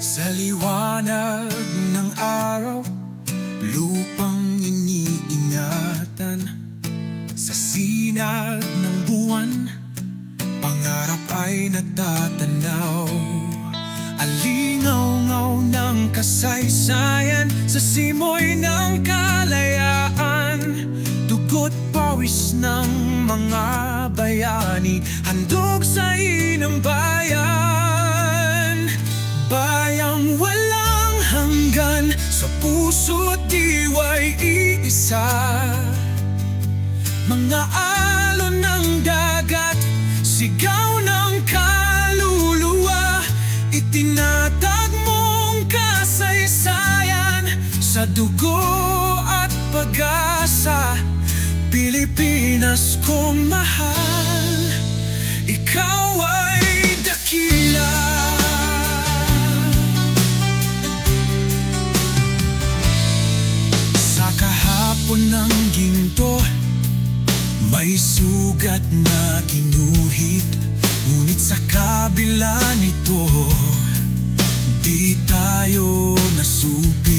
Sa liwanag ng araw Lupang iniingatan. Sa sinag ng buwan Pangarap ay natatanaw. Alingaw-ngaw ng kasaysayan Sa simoy ng kalayaan. Dugot pawis ng mga bayani Handog sa inang bayan Sa puso't diwa'y iisa. Mga alon ng dagat Sigaw ng kaluluwa. Itinatag mong kasaysayan Sa dugo at pag-asa. Pilipinas kong mahal kahapon ng ginto May sugat na ginuhit Ngunit sa kabila nito Di tayo nasupil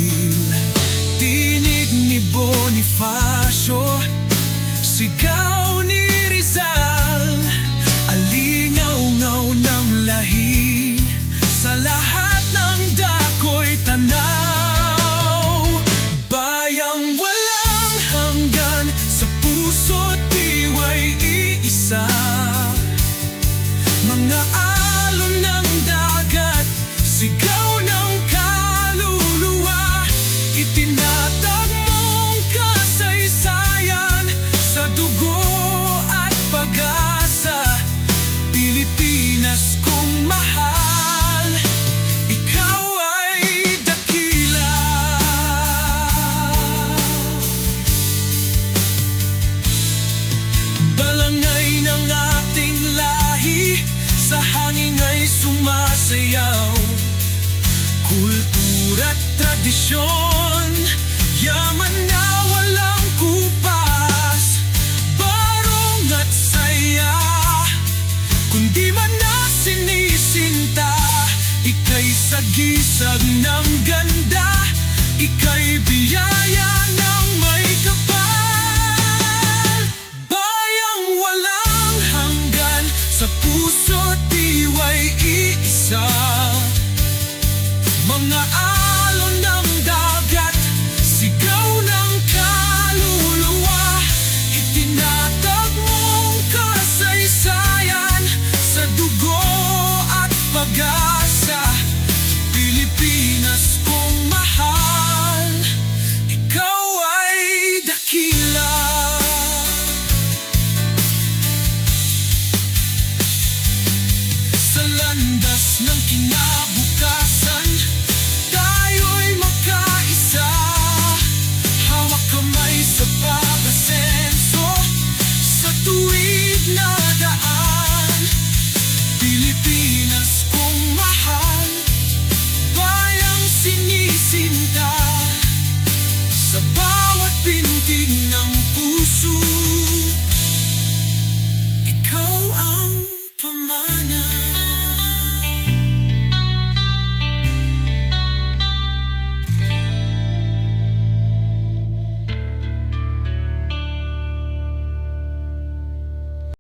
iisa sumasayaw Kultura't tradisyon Yaman na walang kupas. Barong at saya Kundi man na sinisinta. Ika'y sagisag ng ganda Ika'y biyaya ng may kapal. Bayang walang hanggan Sa puso't ng kinabukasan. Tayo'y magkaisa. Hawak kamay sa pag-asenso. Sa tuwid na daan. Pilipinas kong mahal. Bayang